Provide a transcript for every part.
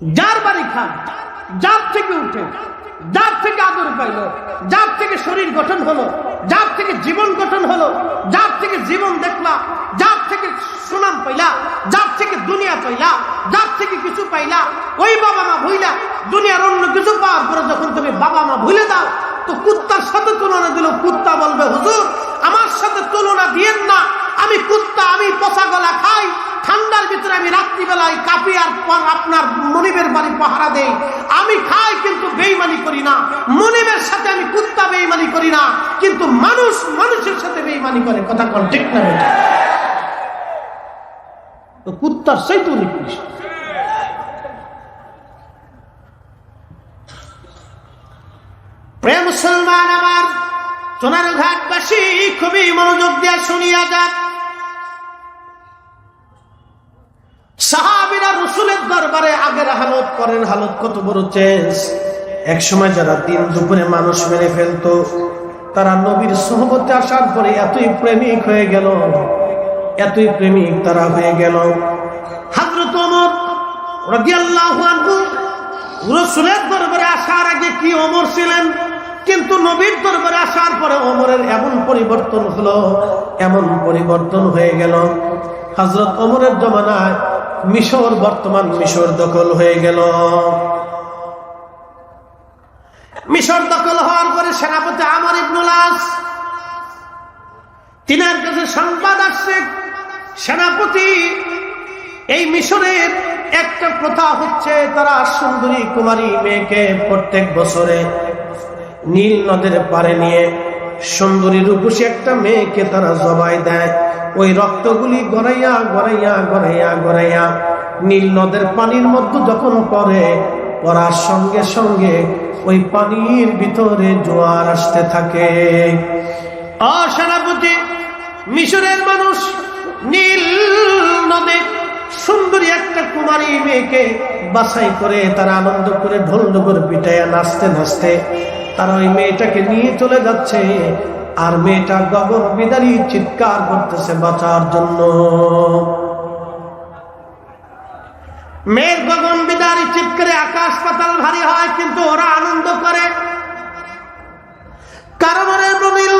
যার বাড়ি খান, যার থেকে উঠে, যার থেকে আদর পাইল, যার থেকে শরীর গঠন হলো, যার থেকে জীবন গঠন হলো, যার থেকে জীবন দেখলা, যার থেকে সুনাম পাইলা, যার থেকে দুনিয়া পাইলা, যার থেকে কিছু পাইলা, ওই বাবা মা ভুইলা, দুনিয়ার অন্য কিছু পাওয়ার পরে যখন তুমি বাবা মা ভুলে দাও তো কুত্তার সাথে তুলনা দিল, কুত্তা বলবে, হুজুর, আমার সাথে তুলনা দিয়েন না, আমি কুত্তা, আমি পচা গলা খাই। ঠান্ডার ভিতরে আমি রাত্রিবেলায় কাপি আর আপনার মনিবের বাড়ি পাহারা দেই। আমি খাই কিন্তু বেইমানি করি না। মনিবের সাথে আমি কুত্তা বেইমানি করি না। কিন্তু মানুষ মানুষের সাথে বেইমানি করে। কথা কন, ঠিক না কুত্তার সেই তো প্রেম মুসলমান আমার সোনার ঘাটবাসী খুবই মনোযোগ দিয়ে শুনিয়া যাক সাহাবিরা রসুলের দরবারে আগের হালত, পরের হালত কত বড় চেঞ্জ। এক সময় যারা দিন দুপুরে মানুষ মেরে ফেলতো, তারা নবীর সহবতে আসার পরে এতই প্রেমিক হয়ে গেল, এতই প্রেমিক তারা হয়ে গেল। রসুলের দরবারে আসার আগে কি অমর ছিলেন? কিন্তু নবীর দরবারে আসার পরে অমরের এমন পরিবর্তন হলো, এমন পরিবর্তন হয়ে গেল। হজরত অমরের জমানায় মিশর, বর্তমান মিশর দখল হয়ে গেল। মিশর দখল হওয়ার পরে সেনাপতি আমার ইবনুল আস, তিনার কাছে সংবাদ আসছে, সেনাপতি, এই মিশরের একটা প্রথা হচ্ছে তারা সুন্দরী কুমারী মেয়েকে প্রত্যেক বছরে নীল নদের পারে নিয়ে সুন্দরী রূপসী একটা মেয়েকে তারা জবাই দেয়। ওই রক্তগুলি গড়াইয়া গড়াইয়া গড়াইয়া গড়াইয়া নীল নদের পানির মধ্যে যখন পড়ে, পড়ার সঙ্গে সঙ্গে ওই পানির ভিতরে জোয়ার আসতে থাকে। অসেনাপতি মিশরের মানুষ নীল নদে সুন্দরী একটা কুমারী মেয়েকে বাছাই করে তারা আনন্দ করে ঢোল ডোগর পিটাইয়া নাচতে নাচতে তারা ওই মেয়েটাকে নিয়ে চলে যাচ্ছে। আর মেয়েটা গগন বিদারি চিৎকার করতেছে বাঁচার জন্য। মেয়ের গগন বিদারি চিৎকারে আকাশ পাতাল ভারী হয়, কিন্তু ওরা আনন্দ করে। কারণ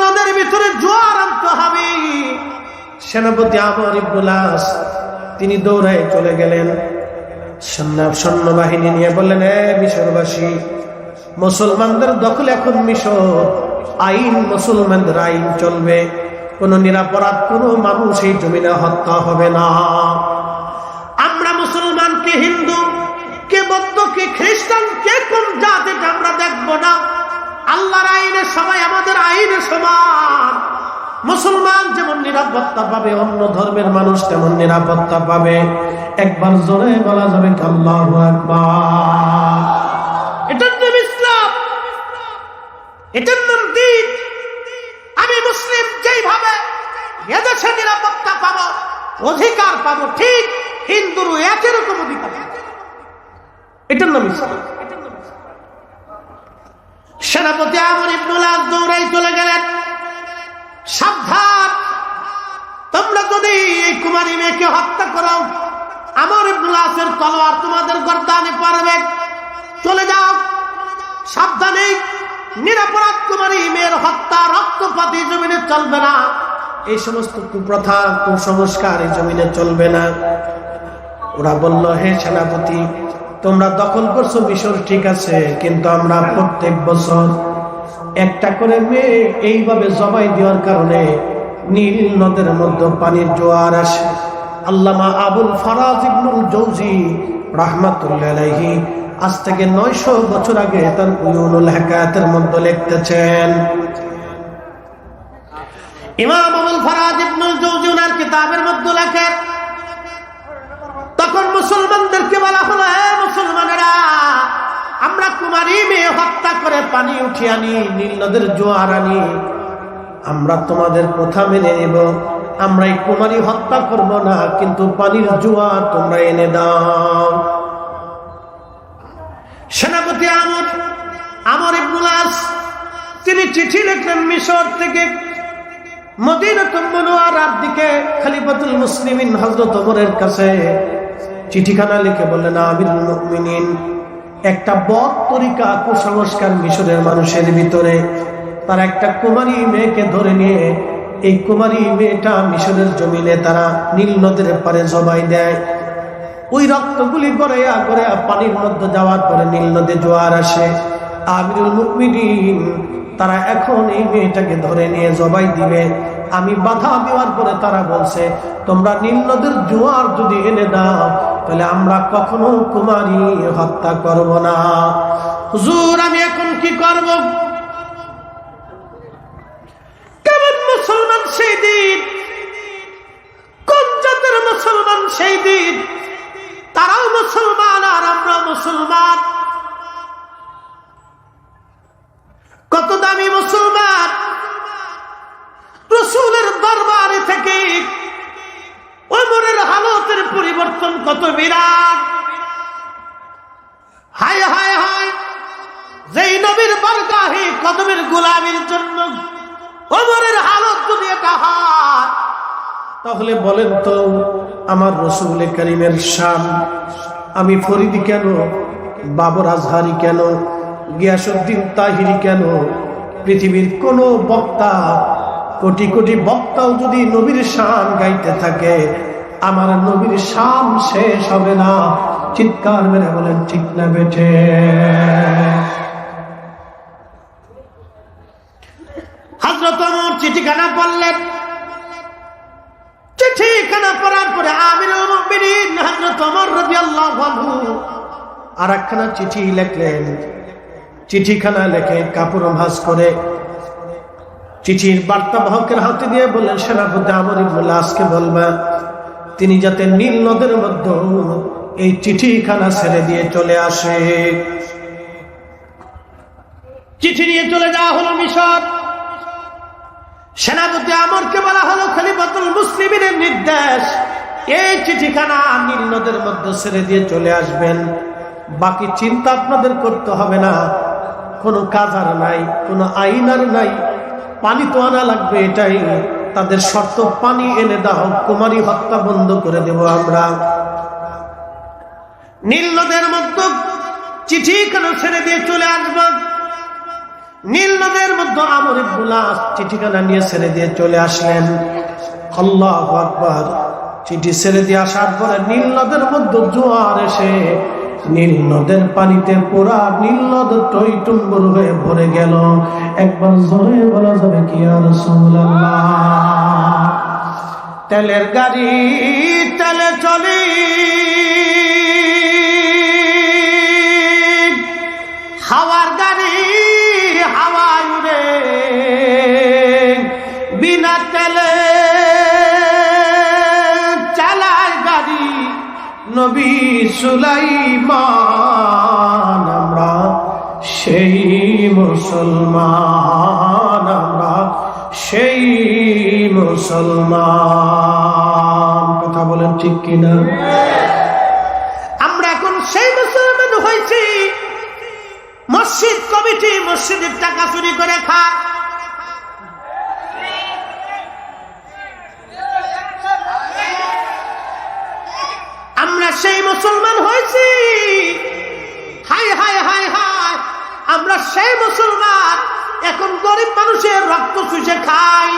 নদের ভিতরে জোয়ার আনতে হবে। সেনাপতি আমর ইবুলাস তিনি দৌড়ায় চলে গেলেন। সৈন্য সৈন্যবাহিনী নিয়ে বললেন, এ মিশরবাসী, মুসলমানদের দখল এখন মিশর। আইন মুসলমানদের আইন চলবে। কোন নিরাপরাধ, কোন মানুষ এই জমিনে হত্যা হবে না। আমরা মুসলমান, কে হিন্দু, কে বৌদ্ধ, কে খ্রিস্টান, কে কোন জাত, এটা আমরা দেখব না। আল্লাহর আইনে সবাই, আমাদের আইনে সমান। মুসলমান যেমন নিরাপত্তা পাবে, অন্য ধর্মের মানুষ তেমন নিরাপত্তা পাবে। একবার জোরে বলা যাবে আল্লাহ আকবার। এটার নাম ইসলাম। এটার নাম দিন। আমি মুসলিম যেইভাবে এদেশে নিরাপত্তা পাবো, অধিকার পাবো, ঠিক হিন্দুরও একই রকম অধিকার। এটার নাম ইসলাম। সেনাপতি আমর ইবনুল আস দৌড়াই চলে গেলেন। সাবধান। তোমরা যদি এই কুমারী মেয়েকে হত্যা করো আমার আসের তলোয়ার তোমাদের গর্দানে পারবে চলে যাও। সাবধানে নিরাপরাধ কুমারী মেয়ের হত্যা রক্তপাতি জমিনে চলবে না। এই সমস্ত কুপ্রথা, কুসংস্কার এই জমিনে চলবে না। ওরা বলল, হে সেনাপতি, তোমরা দখল করছ, মিশর ঠিক আছে, কিন্তু আমরা প্রত্যেক বছর একটা করে মেয়ে এইভাবে জবাই দেওয়ার কারণে নীল নদের মধ্যে পানির জোয়ার আসে। আল্লামা আবুল ফরাজ ইবনুল জৌজি রাহমাতুল্লাহি আজ থেকে নয়শো বছর আগে তার উয়ুনুল হেকায়াতের মধ্যে লিখতেছেন, ইমাম আবুল ফরাজ ইবনুল জৌজি ওনার কিতাবের মধ্যে লেখেন, তখন মুসলমানদেরকে বলা হলো, হে মুসলমানেরা আমরা কুমারী মেয়ে হত্যা করে পানি উঠিয়ে আনি, নীল নদের জোয়ার আনি। আমরা তোমাদের কথা মেনে নেব। আমরা এই কুমারী হত্যা করব না, কিন্তু পানির জোয়ার তোমরা এনে দাও। সেনাপতি আমর আমর ইবনুলাস তিনি চিঠি লিখলেন মিশর থেকে মুনওয়ারার দিকে খলিফাতুল মুসলিমিন হযরত ওমরের কাছে। চিঠিখানা লিখে বললেন আমির মুমিনিন একটা বদ তরিকা কুসংস্কার মিশরের মানুষের ভিতরে। তারা একটা কুমারী মেয়েকে ধরে নিয়ে এই কুমারী মেয়েটা মিশরের জমিনে তারা নীল নদের পারে জবাই দেয়। ওই রক্তগুলি গড়াইয়া গড়াইয়া পানির মধ্যে যাওয়ার পরে নীল নদে জোয়ার আসে। আমিরুল মুকমিনিন তারা এখন এই মেয়েটাকে ধরে নিয়ে জবাই দিবে। আমি বাধা দেওয়ার পরে তারা বলছে, তোমরা নীল নদের জোয়ার যদি এনে দাও, তাহলে আমরা কখনো কুমারী হত্যা করব না। হুজুর, আমি এখন কি করব? কেমন মুসলমান সেই দিন? কোন জাতের মুসলমান সেই দিন? তারাও মুসলমান আর আমরা মুসলমান। কত দামি মুসলমান? রসুলের দরবারে থেকে ওমরের হালতের পরিবর্তন কত বিরাট। হায় হায় হায়, যেই নবীর বরগাহে কদমের গোলামির জন্য ওমরের হালত যদি এটা হয়, তাহলে বলেন তো, আমার রসুল করিমের শান আমি ফরিদি কেন, বাবর আজহারি কেন গিয়াসুদ্দিন তাহিরি কেন, পৃথিবীর কোন বক্তা কোটি কোটি বক্তাও যদি নবীর শান গাইতে থাকে, আমার নবীর শান শেষ হবে না। চিৎকার মেরে বলেন, ঠিক না বেঠে। হাজরত চিঠিখানা পড়লেন। চিঠিখানা পরে আর একখানা চিঠি লিখলেন। চিঠিখানা লেখে কাপড় ভাঁজ করে চিঠির বার্তা বাহকের হাতে দিয়ে বললেন, সেনাপতি আমর ইবনুল আজকে বলবেন তিনি যাতে নীল নদের মধ্যে এই চিঠিখানা ছেড়ে দিয়ে চলে আসে। চিঠি নিয়ে চলে যাওয়া হলো মিশর। সেনাপতি আমরকে বলা হলো, খলিফাতুল মুসলিমের নির্দেশ, এই চিঠিখানা নীল নদের মধ্যে ছেড়ে দিয়ে চলে আসবেন। বাকি চিন্তা আপনাদের করতে হবে না। কোনো কাজ আর নাই, কোনো আইন আর নাই। পানি তো আনা লাগবে এটাই। তাদের শর্ত, পানি এনে দাও, কুমারী হত্যা বন্ধ করে দেব আমরা। নীল নদের মধ্যে চিঠি কেন ছেড়ে দিয়ে চলে আসব? নীল নদের মধ্যে আমর ইবুল্লাহ চিঠিখানা নিয়ে ছেড়ে দিয়ে চলে আসলেন। আল্লাহ চিঠি ছেড়ে দিয়ে আসার পরে নীল নদের মধ্যে জোয়ার এসে নীল নদের পানিতে পুরা নীল নদ টই টুম্বর হয়ে ভরে গেল। একবার জোরে বলা যাবে কি আর তেলের গাড়ি তেলে চলি। নবী সুলাইমান, আমরা সেই মুসলমান, আমরা সেই মুসলমান। কথা বলেন ঠিক কিনা? আমরা এখন সেই মুসলমান হয়েছি। মসজিদ কমিটি মসজিদের টাকা চুরি করে খায়। আমরা সেই মুসলমান হয়েছি। হাই হাই হাই হাই, আমরা সেই মুসলমান। এখন গরিব মানুষের রক্ত চুষে খাই।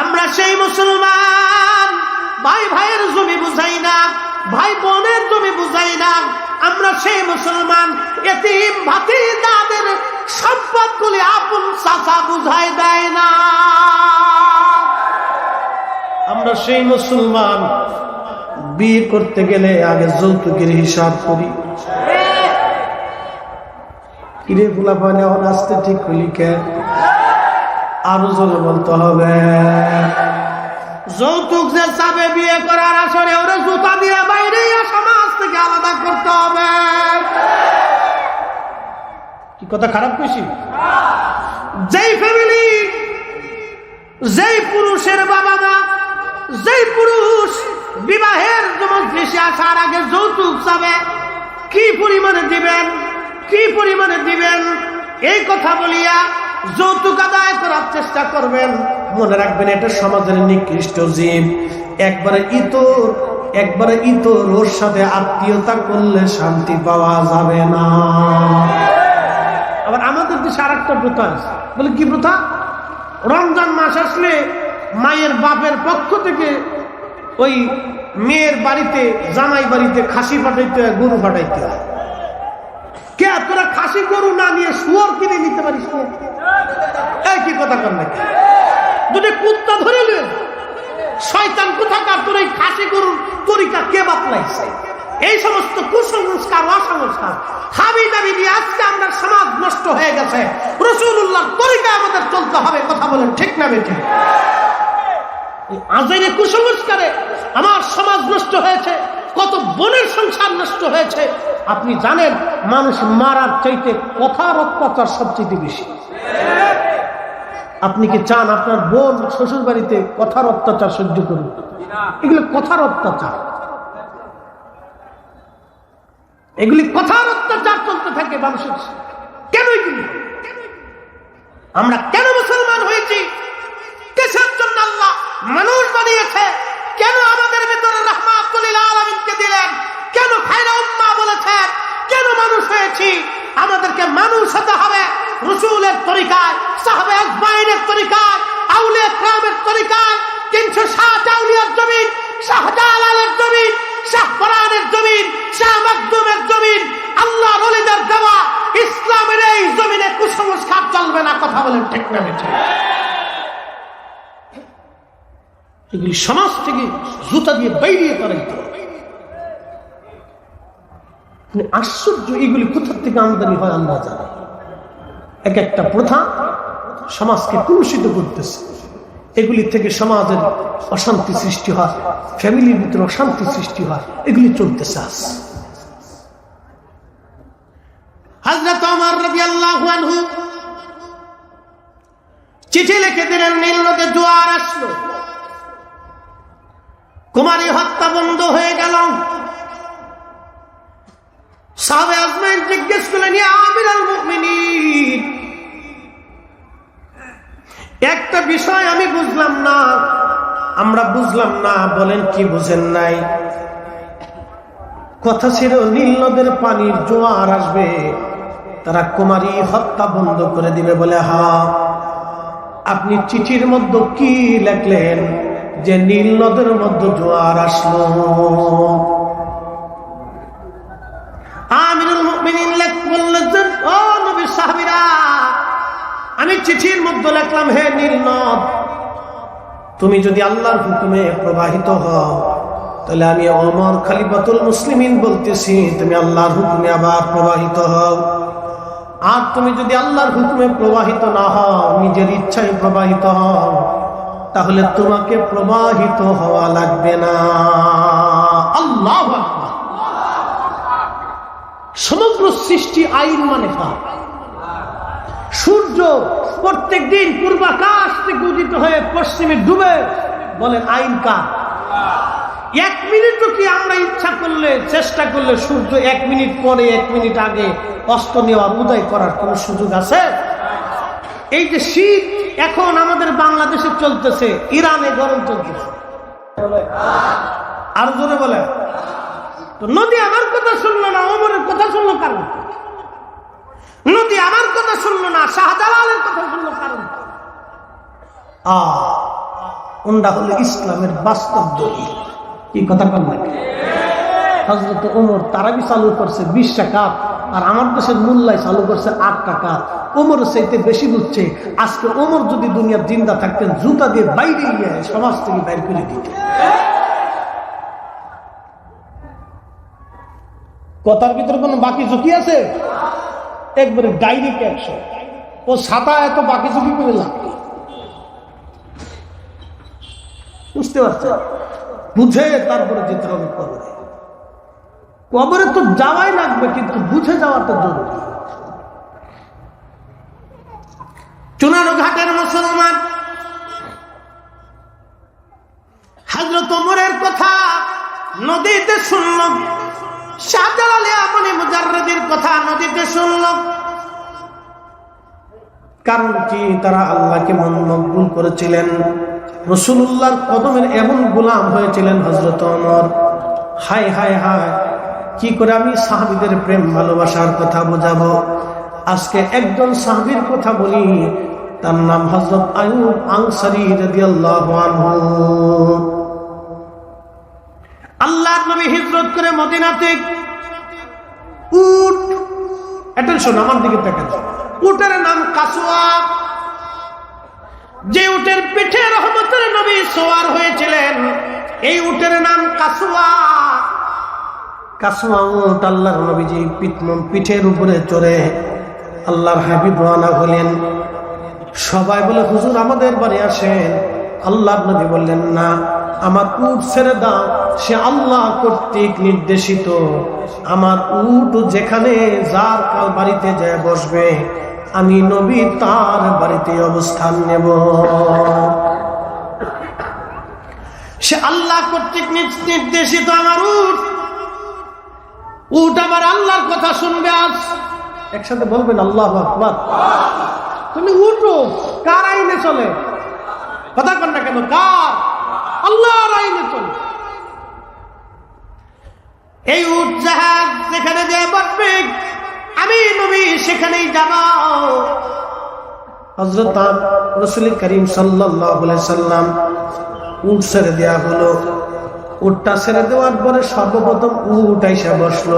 আমরা সেই মুসলমান। ভাই ভাইয়ের জমি বুঝাই না, ভাই বোনের জমি বুঝাই না। আমরা সেই মুসলমান। এতিম ভাতি দাদের সম্পদ গুলি আপন চাচা বুঝাই দেয় না। আমরা সেই মুসলমান। বিয়ে করতে গেলে আগে যৌতুকের হিসাব করি। কিরে ফুলা পানে আসতে ঠিক হলি কে? আরও জোরে বলতে হবে। যৌতুক যে চাবে বিয়ে করার আসরে, ওরে জুতা দিয়ে বাইরে সমাজ থেকে আলাদা করতে হবে। কি কথা খারাপ কইছি? যেই ফ্যামিলি যেই পুরুষের বাবা মা যেই পুরুষ বিবাহের মজলিসে আসার আগে যৌতুক চাবে, কি পরিমাণে দিবেন, কি পরিমাণে দিবেন? এই কথা বলিয়া যৌতুক আদায় করার চেষ্টা করবেন। মনে রাখবেন এটা সমাজের নিকৃষ্ট জীব। একবারে ইতর একবারে ইতর ওর সাথে আত্মীয়তা করলে শান্তি পাওয়া যাবে না। আবার আমাদের দেশে আর একটা প্রথা আছে। বলে কি প্রথা রমজান মাস আসলে মায়ের বাপের পক্ষ থেকে ওই মেয়ের বাড়িতে, জামাই বাড়িতে, খাসি পাঠাইতে হয়, গরু পাঠাইতে হয়। কে তোরা খাসি গরু না নিয়ে শুয়োর কিনে নিতে পারিস? কি? কথা কর নাকি? যদি কুত্তা ধরে নে। শয়তান কোথাকার তোর এই খাসি গরুর তরিকা কে বাতলাইছে এই সমস্ত কুসংস্কার, অসংস্কার হাবি দাবি নিয়ে আজকে আমরা সমাজ নষ্ট হয়ে গেছে। রসুল্লাহ তরিকা আমাদের চলতে হবে, কথা বলেন ঠিক না বেঠিক আজের কুসংস্কারে আমার সমাজ নষ্ট হয়েছে, কত বোনের সংসার নষ্ট হয়েছে। আপনি জানেন, মানুষ মারার চাইতে কথার অত্যাচার সবচেয়ে বেশি। আপনি কি চান আপনার বোন শ্বশুর বাড়িতে কথার অত্যাচার সহ্য করুন এগুলো কথার অত্যাচার। এগুলি কথার অত্যাচার চলতে থাকে মানুষের। কেন এগুলি আমরা কেন মুসলমান হয়েছি কিসের জন্য আল্লাহ বানিয়েছে। কেন আমাদের ভিতরে রহমাতুল আলমিনকে দিলেন? কেন খাইরা উম্মা বলেছেন? কেন মানুষ হয়েছি? আমাদেরকে মানুষ হতে হবে রসুলের তরিকায়, সাহাবে আজমাইনের তরিকায় আউলে ক্রামের তরিকায়, তিনশো ষাট আউলিয়ার জমিন শাহজালালের জমিন, শাহ কোরআনের জমিন, শাহ মকদুমের জমিন আল্লাহ রলিদের দেওয়া, ইসলামের এই জমিনে কুসংস্কার চলবে না, কথা বলেন ঠিক না ঠিক এগুলি সমাজ থেকে জুতা দিয়ে বাইরিয়ে করাইতে হবে। মানে আশ্চর্য, এগুলি কোথা থেকে আমদানি হয় আল্লাহ জানে। এক একটা প্রথা সমাজকে কলুষিত করতেছে। এগুলি থেকে সমাজের অশান্তি সৃষ্টি হয়, ফ্যামিলির ভিতরে অশান্তি সৃষ্টি হয়, এগুলি চলতেছে আস আমার চিঠি লিখে দিলেন, নীল নদে জোয়ার আসলো। কুমারী হত্যা বন্ধ হয়ে গেল। জিজ্ঞেস করলেন একটা বিষয় আমি বুঝলাম না, আমরা বুঝলাম না, বলেন কি বুঝেন নাই? কথা ছিল, নীল নদের পানির জোয়ার আসবে, তারা কুমারী হত্যা বন্ধ করে দিবে বলে, হা, আপনি চিঠির মধ্যে কি লেখলেন? যে নীল নদের মধ্যে জোয়ার আসলো। আমি চিঠির মধ্যে লিখলাম, হে নীল নদ, তুমি যদি আল্লাহর হুকুমে প্রবাহিত হও, তাহলে আমি অমর খালিফাতুল মুসলিমিন বলতেছি, তুমি আল্লাহর হুকুমে আবার প্রবাহিত হও। আর তুমি যদি আল্লাহর হুকুমে প্রবাহিত না হও, নিজের ইচ্ছায় প্রবাহিত হও তাহলে তোমাকে প্রবাহিত হওয়া লাগবে না। আল্লাহ সমগ্র সৃষ্টি আইন মানে সূর্য প্রত্যেক দিন পূর্বাকাশ থেকে উদিত হয়ে পশ্চিমে ডুবে বলেন, আইন কার? এক মিনিটও কি আমরা ইচ্ছা করলে, চেষ্টা করলে সূর্য এক মিনিট পরে, এক মিনিট আগে অস্ত নেওয়ার, উদয় করার কোন সুযোগ আছে? এই যে শীত এখন আমাদের বাংলাদেশে চলতেছে, ইরানে গরম চলতেছে। আর জোরে বলে। নদী আমার কথা শুনলো না অমরের কথা শুনলো কারণ নদী আমার কথা শুনলো না, শাহজালালের কথা শুনলো কারণ ওনটা হলো ইসলামের বাস্তব দলিল। কি কথা নাকি হজরত ওমর তারাবি চালু করছে বিশ টাকা আর আমার দেশের মূল্যায় চালু করছে আট টাকা। ওমর চাইতে বেশি বুঝছে, আজকে ওমর যদি দুনিয়ার জিন্দা থাকতেন, জুতা দিয়ে বাইরে গিয়ে সমাজ থেকে বাইর করে দিতেন কথার ভিতরে কোনো বাকি ঝুঁকি আছে? একবারে ডাইরেক্ট একশো। ও সাতা এত বাকি ঝুঁকি করে কি? বুঝতে পারছেন? বুঝে তারপরে যেতে হবে কবরে। কবরে তো যাওয়াই লাগবে, কিন্তু বুঝে যাওয়াটা জরুরি। চুনানো ঘাটের মুসলমান হাজরত ওমরের কথা নদীতে শুনল, শাহজালালে কথা নদীতে শুনল। কারণ কি? তারা আল্লাহকে মন করেছিলেন। কদমের এমন গোলাম হয়েছিলেন হজরত অমর হাই হাই হাই কি করে আমি সাহাবিদের প্রেম ভালোবাসার কথা বোঝাবো? আজকে একজন সাহাবির কথা বলি, তার নাম হজরত আয়ুব আনহু। আল্লাহ নবী হিজরত করে মদিনাতে উট অ্যাটেনশন আমার দিকে তাকান উটের নাম কাসুয়া। যে উটের পিঠে রহমতের নবী সোয়ার হয়েছিলেন, এই উটের নাম কাসুয়া। কাসুয়া উট আল্লাহর নবীজি পিঠের উপরে চড়ে আল্লাহর হাবিব রওনা হলেন। সবাই বলে, হুজুর, আমাদের বাড়ি আসেন। আল্লাহ নবী বললেন, না, আমার উট ছেড়ে দাও, সে আল্লাহ কর্তৃক নির্দেশিত। আমার উট যেখানে, যার কাল বাড়িতে যায় বসবে, আমি নবী তার বাড়িতে অবস্থান নেব। সে আল্লাহ কর্তৃক নির্দেশিত আমার উট উট আল্লাহর কথা শুনবে আজ। একসাথে বলবেন, আল্লাহ তুমি উঠো চলে? কথা কার? চলে। উট জাহাজ যেখানে আমি সেখানেই যাব। হজরত রসুল করিম সাল্লাম উট ছেড়ে দেওয়া হলো। উটটা ছেড়ে দেওয়ার পরে সর্বপ্রথম উট আইসা বসল।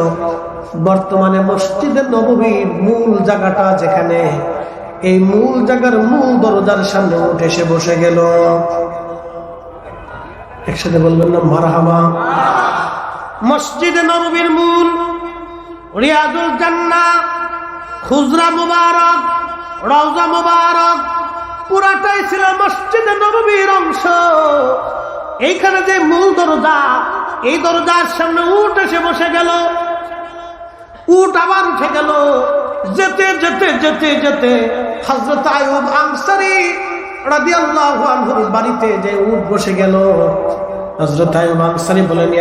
বর্তমানে মসজিদের নবমীর মূল জায়গাটা যেখানে, এই মূল জায়গার মূল দরজার সামনে উঠ এসে বসে গেল। একসাথে বলবেন না, মারহাবা। মসজিদে নবমীর মূল রিয়াজুল জান্না, খুজরা মুবারক, রওজা মুবারক, পুরাটাই ছিল মসজিদে নবমীর অংশ। এইখানে যে মূল দরজা, এই দরজার সামনে উঠ এসে বসে গেল। উট আবার উঠে গেল। যেতে যেতে যেতে যেতে হজরত আয়ুব আনসারি বাড়িতে যে উট বসে গেল। বলেন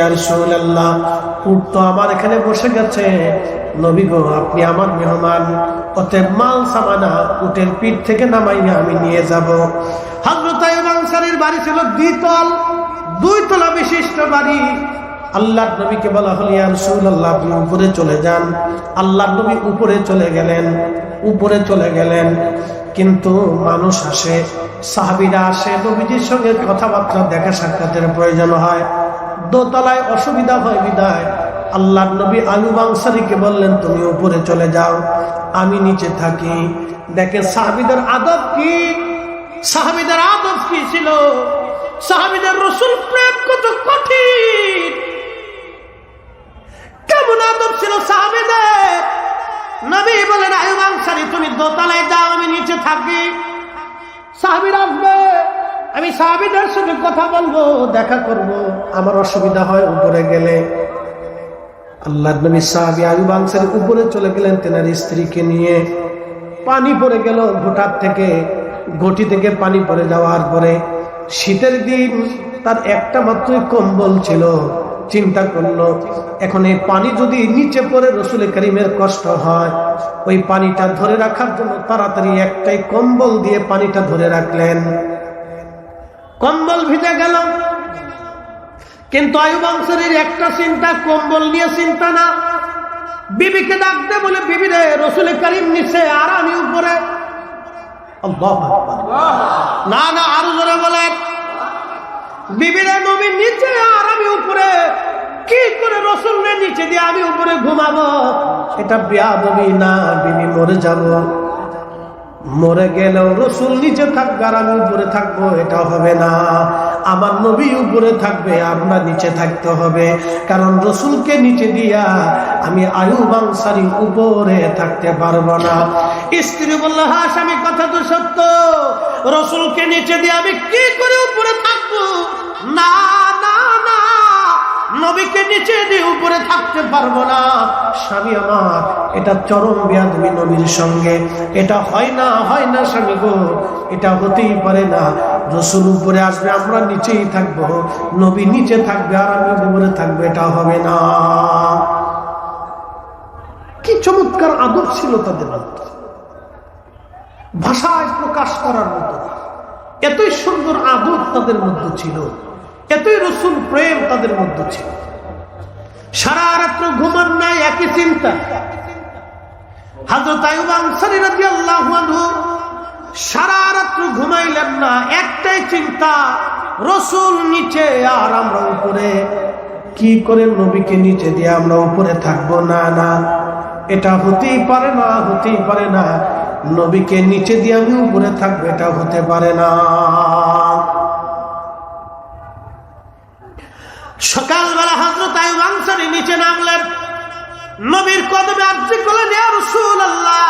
উট তো আমার এখানে বসে গেছে। নবী গো, আপনি আমার মেহমান। অতএব মাল, সামানা, উটের পিঠ থেকে নামাইয়া আমি নিয়ে যাব। হজরত আয়ুব আনসারির বাড়ি ছিল দ্বিতল। দুই তলা বিশিষ্ট বাড়ি। আল্লাহ নবীকে বলা হল, ইয়া রাসূলুল্লাহ, আপনি উপরে চলে যান। আল্লাহ নবী উপরে চলে গেলেন, উপরে চলে গেলেন। কিন্তু মানুষ আসে, সাহাবীরা আসে নবীজির সঙ্গে কথাবার্তা, দেখা সাক্ষাতের প্রয়োজন হয়। দোতলায় অসুবিধা হয় বিদায়। আল্লাহ নবী আয়ুব আনসারীকে বললেন, তুমি উপরে চলে যাও, আমি নিচে থাকি। দেখে সাহাবীদের আদব কি? সাহাবীদের আদব কি ছিল? সাহাবীদের রসুল প্রেম কত কঠিন। কেমন আদব ছিল সাহাবিদের? নবী বলেন, আয়ুব তুমি দোতলায় যাও, আমি নিচে থাকি। সাহাবির আসবে, আমি সাহাবিদের সঙ্গে কথা বলব, দেখা করব। আমার অসুবিধা হয় উপরে গেলে। আল্লাহ নবী সাহাবি আয়ুব আনসারি উপরে চলে গেলেন, তেনার স্ত্রীকে নিয়ে। পানি পড়ে গেল ঘোটার থেকে, ঘটি থেকে পানি পড়ে যাওয়ার পরে। শীতের দিন তার একটা মাত্রই কম্বল ছিল। চিন্তা করল, এখন এই পানি যদি নিচে পড়ে রসুল করিমের কষ্ট হয়, ওই পানিটা ধরে রাখার জন্য তাড়াতাড়ি একটাই কম্বল দিয়ে পানিটা ধরে রাখলেন। কম্বল ভিজে গেল। কিন্তু আয়ুব আনসারির একটা চিন্তা, কম্বল নিয়ে চিন্তা না। বিবিকে ডাকতে বলে, বিবি রে, রসুল করিম নিচে আর আমি উপরে। আল্লাহু। না না, আরও জোরে বলেন। বিবিরা নবী নিচে, আর আমি উপরে। কি করে রসুলের নিচে দিয়ে আমি উপরে ঘুমাবো? এটা বিয়াদবি না, বিবি মরে যাব। মরে গেলেও রসুল নিচে থাকবে আর আমি উপরে থাকব, এটা হবে না। আমার নবী উপরে থাকবে আমরা নিচে থাকতে হবে। কারণ রসুলকে নিচে দিয়া আমি আয়ুব আনসারি উপরে থাকতে পারব না। স্ত্রী বলল হ্যাঁ স্বামী, কথা তো সত্য। রসুলকে নিচে দিয়ে আমি কি করে উপরে থাকব? না না না, নবীকে নিচে উপরে থাকতে পারব না। স্বামী, আমার, এটা চরম নবীর সঙ্গে। এটা হয় না হয় না গো, এটা হতেই পারে না। রসুল উপরে আসবে, আমরা নিচেই থাকব। নবী নিচে থাকবে আর আমি উপরে থাকবে, এটা হবে না। কি চমৎকার আদর ছিল তাদের মধ্যে। ভাষায় প্রকাশ করার মতো। এতই সুন্দর আদর তাদের মধ্যে ছিল। এতই রসুল প্রেম তাদের মধ্যে ছিল। সারা রাত্র ঘুমান নাই একই চিন্তা। সারা না, একটাই চিন্তা নিচে আর আমরা উপরে। কি করে নবীকে নিচে দিয়ে আমরা উপরে থাকব? না না। এটা হতেই পারে না, হতেই পারে না। নবীকে নিচে দিয়ে আমি উপরে থাকব, এটা হতে পারে না। সকালবেলা হজরত আয়ুব আনসারী নিচে নামলেন। নবীর কদমে আর্জি করলেন রাসূলুল্লাহ!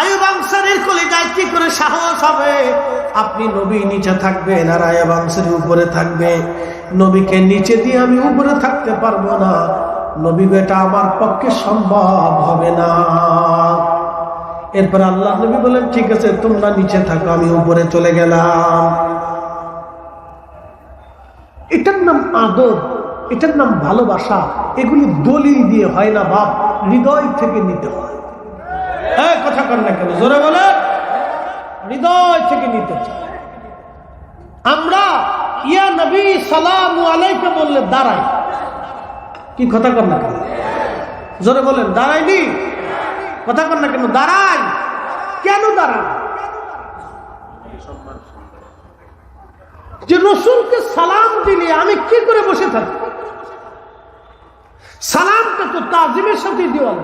আয়ুব আনসারীর কলিজায় কি করে সাহস হবে? আপনি নবী নিচে থাকবেন আর আয়ুব আনসারী উপরে থাকবে। নবীকে নিচে দিয়ে আমি উপরে থাকতে পারব না। নবী বেটা আমার পক্ষে সম্ভব হবে না। এরপর আল্লাহ নবী বলেন, ঠিক আছে, তোমরা নিচে থাকো, আমি উপরে চলে গেলাম। এটার নাম আদব, এটার নাম ভালোবাসা, এগুলি দলিল দিয়ে হয় না, বাপ, হৃদয় থেকে নিতে হয়। হ্যাঁ কথা কর না কেন, জোরে বলে হৃদয় থেকে নিতে চাই। আমরা, ইয়া নবী সালাম আলাইকে বললে দাঁড়াই। কি কথা কর না কেন? জোরে বলেন দাঁড়াইনি কথা কর না কেন? দাঁড়াই। কেন দাঁড়াই যে রসুলকে সালাম দিলে আমি কি করে বসে থাকি? সালামটা তো তাজিমের সাথে দেওয়া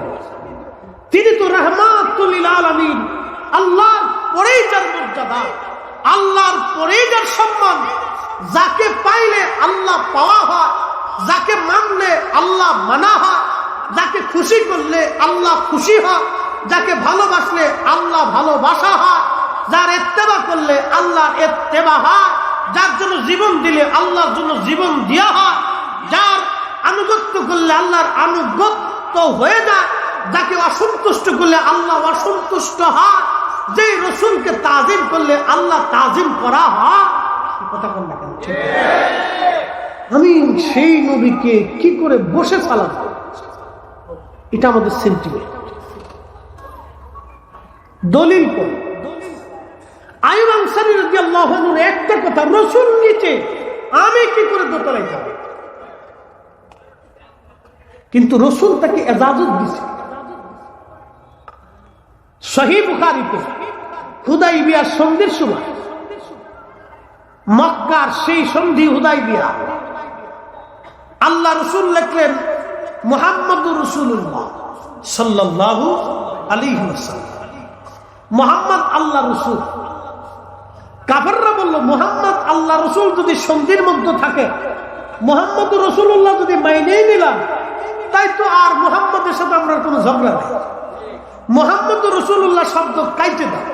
তিনি তো রহমাতুল আল্লাহর পরেই যার মর্যাদা, আল্লাহর পরেই যার সম্মান, যাকে পাইলে আল্লাহ পাওয়া হয় যাকে মানলে আল্লাহ মানা হয় যাকে খুশি করলে আল্লাহ খুশি হয় যাকে ভালোবাসলে আল্লাহ ভালোবাসা হয় যার এত্তেবা করলে আল্লাহর এত্তেবা হয় যার জন্য জীবন দিলে আল্লাহর জন্য জীবন দেওয়া হয় যার আনুগত্য করলে আল্লাহর আনুগত্য হয়ে যায়, যাকে অসন্তুষ্ট করলে আল্লাহ অসন্তুষ্ট হয় যে রসুলকে তাজিম করলে আল্লাহ তাজিম করা হয় কথা বল না কেন? আমি সেই নবীকে কি করে বসে চালাব এটা আমাদের সেন্টিমেন্ট দলিল একটা কথা, রসুল নিচে আমি কি করে যাব? কিন্তু রসুল তাকে এজাজত দিছে। সহি হুদাই বিয়ার সন্ধির সময়, মক্কার সেই সন্ধি হুদাই বিয়া আল্লাহ রসুল লেখলেন মোহাম্মদ রসুল্লাহ সাল্লাহ আলী মোহাম্মদ আল্লাহ রসুল। কাফেররা বলল, মোহাম্মদ আল্লাহ রসুল যদি সন্ধির মধ্যে থাকে মোহাম্মদ রসুল্লাহ যদি মাইনেই নিলাম, তাই তো আর মোহাম্মদের সাথে আমরা কোনো ঝগড়া নেই। মোহাম্মদ রসুল্লাহ শব্দ কাইতে দাও।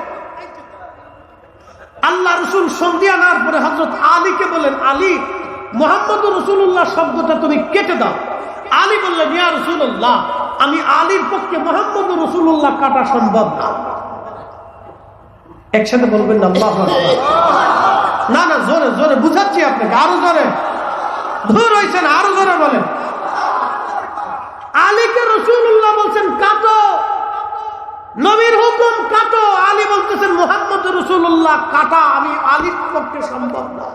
আল্লাহ রসুল সন্ধি আনার পরে হজরত আলীকে বলেন, আলী মোহাম্মদ রসুল্লাহ শব্দটা তুমি কেটে দাও। আলী বললেন ইয়া রসুল্লাহ আমি আলীর পক্ষে মোহাম্মদ রসুল্লাহ কাটা সম্ভব না। একসাথে বলবেন না না না, জোরে জোরে, বুঝাচ্ছি আপনাকে, আরও জোরে। ধর হয়েছেন আরও জোরে বলেন। আলীকে রসুল্লাহ বলছেন, কাটো। নবীর হুকুম, কাটো। আলী বলতেছেন, মোহাম্মদ রসুল্লাহ কাটা, আমি আলীর পক্ষে সম্ভব না।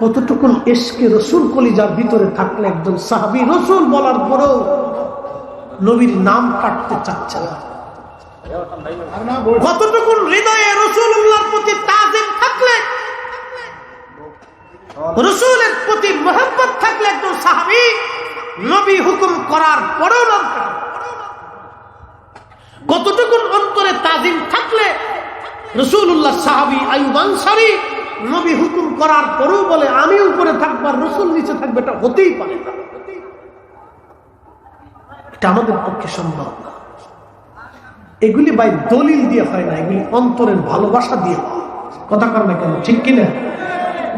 কতটুকুন এসকে রসুল কলিজার ভিতরে থাকলে একজন সাহাবি রসুল বলার পরেও নবীর নাম কাটতে চাচ্ছে না। কতটুকুন হৃদয়ে রসুল্লাহর প্রতি তাজিম থাকলে, রসুলের প্রতি মোহাম্মত থাকলে একজন সাহাবি নবী হুকুম করার পরেও নাম কতটুকুন অন্তরে তাজিম থাকলে, রসুল্লাহ সাহাবি আয়ুব আনসারি নবী হুকুম করার পরেও বলে আমি উপরে থাকবার রসুল নিচে থাকবে। এটা হতেই পারে না। এটা আমাদের পক্ষে সম্ভব না। এগুলি বাই দলিল দিয়ে হয় না এগুলি অন্তরের ভালোবাসা দিয়ে হয়। কথা কর না কেন ঠিক কিনা?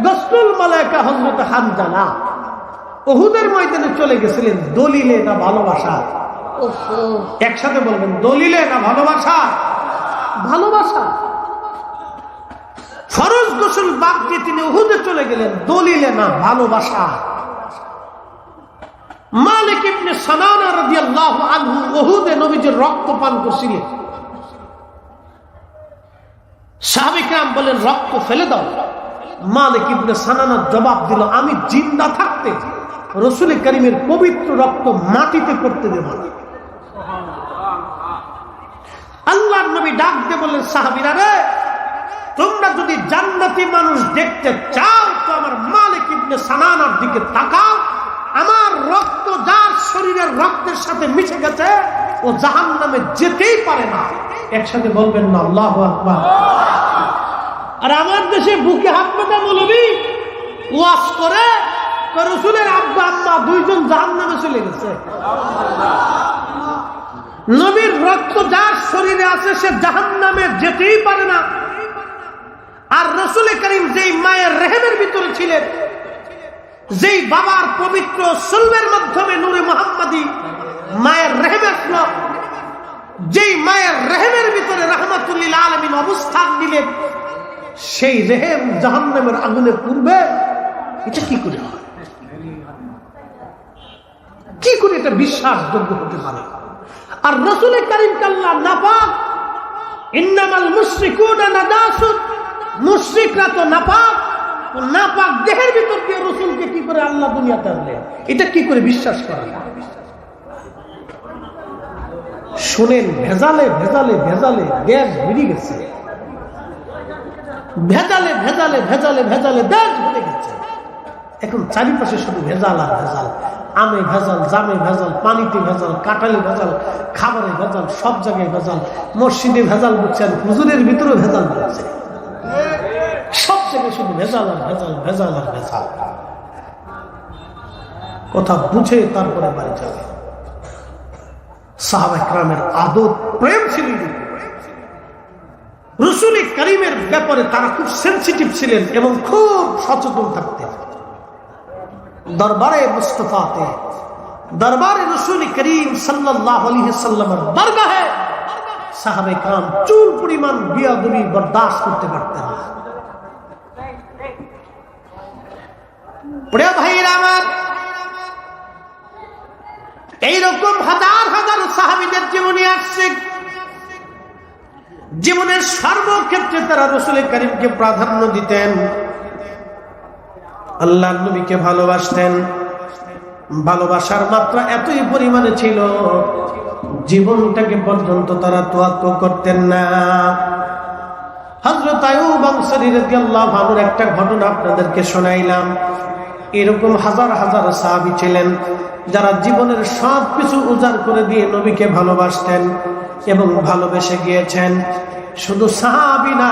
গসরুল মালায়কা হজরত হানজানা ওহুদের ময়দানে চলে গেছিলেন দলিলে না ভালোবাসা? একসাথে বলবেন দলিলে না ভালোবাসা? ভালোবাসা? ফরজ গোসল বাদ দিয়ে তিনি উহুদে চলে গেলেন। দলিলে না, ভালোবাসা। মালিক ইবনে সানানা রাদিয়াল্লাহু আনহু উহুদে নবীজির রক্ত পান করছিলেন। সাহাবিকরাম বলেন, রক্ত ফেলে দাও। মালিক ইবনে সানানার জবাব দিল, আমি জিন্দা থাকতে রসুল করিমের পবিত্র রক্ত মাটিতে করতে দেব আল্লাহর নবী ডাক দিয়ে বললেন, সাহাবিরা রে যদি জান্নাতি মানুষ দেখতে চাও, তো আমার মালিক ইবনে সানানার দিকে তাকাও। আমার রক্ত যার শরীরের রক্তের সাথে মিশে গেছে, ও জাহান নামে যেতেই পারে না। একসাথে বলবেন না, আল্লাহ আকবার। আর আমার দেশে বুকে হাত পাতা মৌলবি ওয়াশ করে রসুলের আব্বা আম্মা দুইজন জাহান নামে চলে গেছে। নবীর রক্ত যার শরীরে আছে, সে জাহান নামে যেতেই পারে না। আর রসুল করিম যেই মায়ের রেহেমের ভিতরে ছিলেন, যেই বাবার পবিত্র সুলমের মাধ্যমে নূরে মোহাম্মদী মায়ের রেহেম আসলো, যেই মায়ের রেহেমের ভিতরে রহমতুল্লিল আলমিন অবস্থান নিলেন, সেই রেহেম জাহান্নামের আগুনে পূর্বে এটা কি করে কি করে এটা বিশ্বাসযোগ্য হতে পারে? আর রসুল করিম কাল্লা নাপাক, ইন্নামাল মুশরিকুনা নাদাসুন মুশরিকরা তো নাপাক নাপাক দেহের ভিতর দিয়ে রসুলকে কি করে আল্লাহ দুনিয়াতে আনলেন? এটা কি করে বিশ্বাস করা? শুনেন, ভেজালে ভেজালে ভেজালে গ্যাস বেরিয়ে গেছে। ভেজালে ভেজালে ভেজালে ভেজালে দেশ ভরে গেছে। এখন চারিপাশে শুধু ভেজাল আর ভেজাল। আমে ভেজাল, জামে ভেজাল, পানিতে ভেজাল কাটালে ভেজাল, খাবারে ভেজাল, সব জায়গায় ভেজাল। মসজিদে ভেজাল বুঝছেন, হুজুরের ভিতরে ভেজাল বুঝছে জায়গায় শুধু ভেজাল আর ভেজাল ভেজাল আর ভেজাল। কথা বুঝে তারপরে বাড়ি যাবে। প্রেম করিমের ব্যাপারে তারা খুব সেন্সিটিভ ছিলেন এবং খুব সচেতন থাকতেন। দরবারে মুস্তফাতে, দরবারে রসুল করিম সাল্লামের দরগাহে সাহাবে কাম চুল পরিমাণ বিয়াদুলি বরদাস্ত করতে পারতেন না। প্রিয় ভাইরা আমার। এইরকম হাজার হাজার সাহাবিদের জীবনে আসছে। জীবনের সর্বক্ষেত্রে তারা রসুল করিমকে প্রাধান্য দিতেন। আল্লাহ নবীকে ভালোবাসতেন। ভালোবাসার মাত্রা এতই পরিমাণে ছিল, জীবনটাকে পর্যন্ত তারা তোয়াক্ক করতেন না। হজরত আয়ুব একটা ঘটনা আপনাদেরকে শোনাইলাম। এরকম হাজার হাজার সাহাবী ছিলেন যারা জীবনের সব কিছু উজাড় করে দিয়ে নবীকে ভালোবাসতেন এবং ভালোবেসে গিয়েছেন। শুধু সাহাবি না,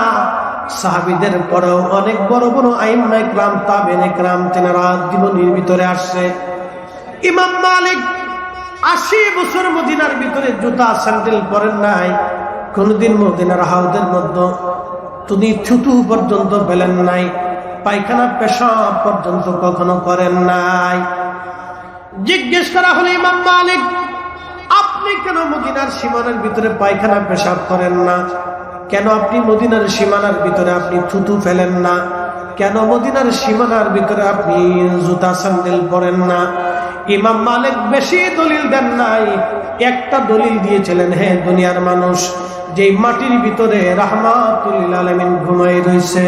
সাহাবিদের পরেও অনেক বড় বড় আইম্মা ইকরাম তাবেন ইকরাম তেনারা জীবনের ভিতরে আসছে। ইমাম মালিক আশি বছর মদিনার ভিতরে জুতা স্যান্ডেল পরেন নাই, কোনদিন মদিনার হাউদের মধ্যে। তিনি থুতু পর্যন্ত পেলেন নাই। পায়খানা পেশাব পর্যন্ত কখনো করেন নাই। জিজ্ঞেস করা হলে, ইমাম মালিক, আপনি কেন মদিনার সীমানার ভিতরে পায়খানা পেশাব করেন না? কেন আপনি মদিনার সীমানার ভিতরে আপনি থুতু ফেলেন না? কেন মদিনার সীমানার ভিতরে আপনি জুতা, স্যান্ডেল পরেন না? ইমাম মালিক বেশি দলিল দেন নাই। একটা দলিল দিয়েছিলেন, হে দুনিয়ার মানুষ, যেই মাটির ভিতরে রাহমাতুল আলমিন ঘুমাই রয়েছে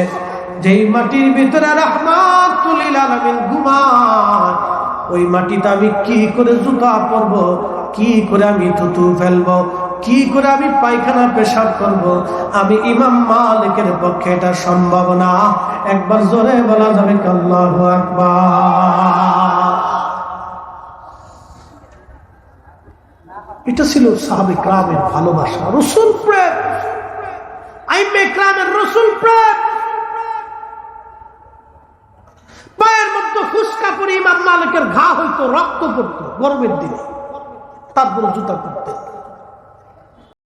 যেই মাটির ভিতরে রাহমাতুল আলমিন ঘুমায়, ওই মাটিতে আমি কি করে জুতা পরব, কি করে আমি থুতু ফেলব, কি করে আমি পায়খানা পেশাব করব, আমি ইমাম মালিকের পক্ষে এটা সম্ভব না। একবার জোরে বলা যাবে আকবার। এটা ছিল সাহাবে ক্রামের ভালোবাসা, রসুল প্রেম। আইমে ক্রামের রসুল প্রেম। পায়ের মধ্যে ফুসকা পরে ইমাম মালিকের ঘা হইতো, রক্ত পড়তো, গরমের দিনে। তারপরে জুতা করতেন